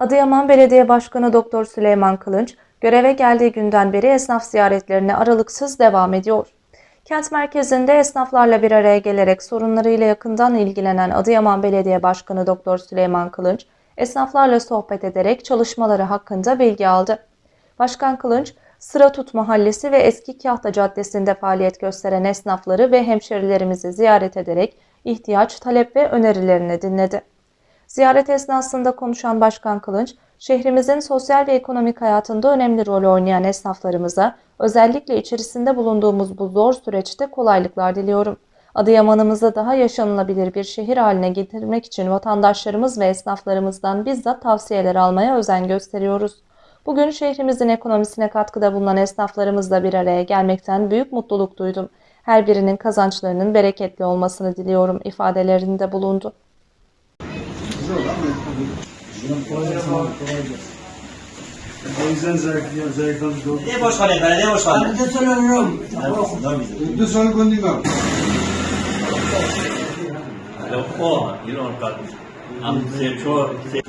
Adıyaman Belediye Başkanı Doktor Süleyman Kılınç, göreve geldiği günden beri esnaf ziyaretlerine aralıksız devam ediyor. Kent merkezinde esnaflarla bir araya gelerek sorunlarıyla yakından ilgilenen Adıyaman Belediye Başkanı Doktor Süleyman Kılınç, esnaflarla sohbet ederek çalışmaları hakkında bilgi aldı. Başkan Kılınç, Sıratut Mahallesi ve Eski Kahta Caddesi'nde faaliyet gösteren esnafları ve hemşerilerimizi ziyaret ederek ihtiyaç, talep ve önerilerini dinledi. Ziyaret esnasında konuşan Başkan Kılınç, şehrimizin sosyal ve ekonomik hayatında önemli rol oynayan esnaflarımıza özellikle içerisinde bulunduğumuz bu zor süreçte kolaylıklar diliyorum. Adıyaman'ımızı daha yaşanılabilir bir şehir haline getirmek için vatandaşlarımız ve esnaflarımızdan bizzat tavsiyeler almaya özen gösteriyoruz. Bugün şehrimizin ekonomisine katkıda bulunan esnaflarımızla bir araya gelmekten büyük mutluluk duydum. Her birinin kazançlarının bereketli olmasını diliyorum ifadelerinde bulundu. دو سال زایخان دو ای باشخان بلدیم باشخان دو سال روم دو سال گندیمم لوقو یلو ان کالز ام سیچو سیچ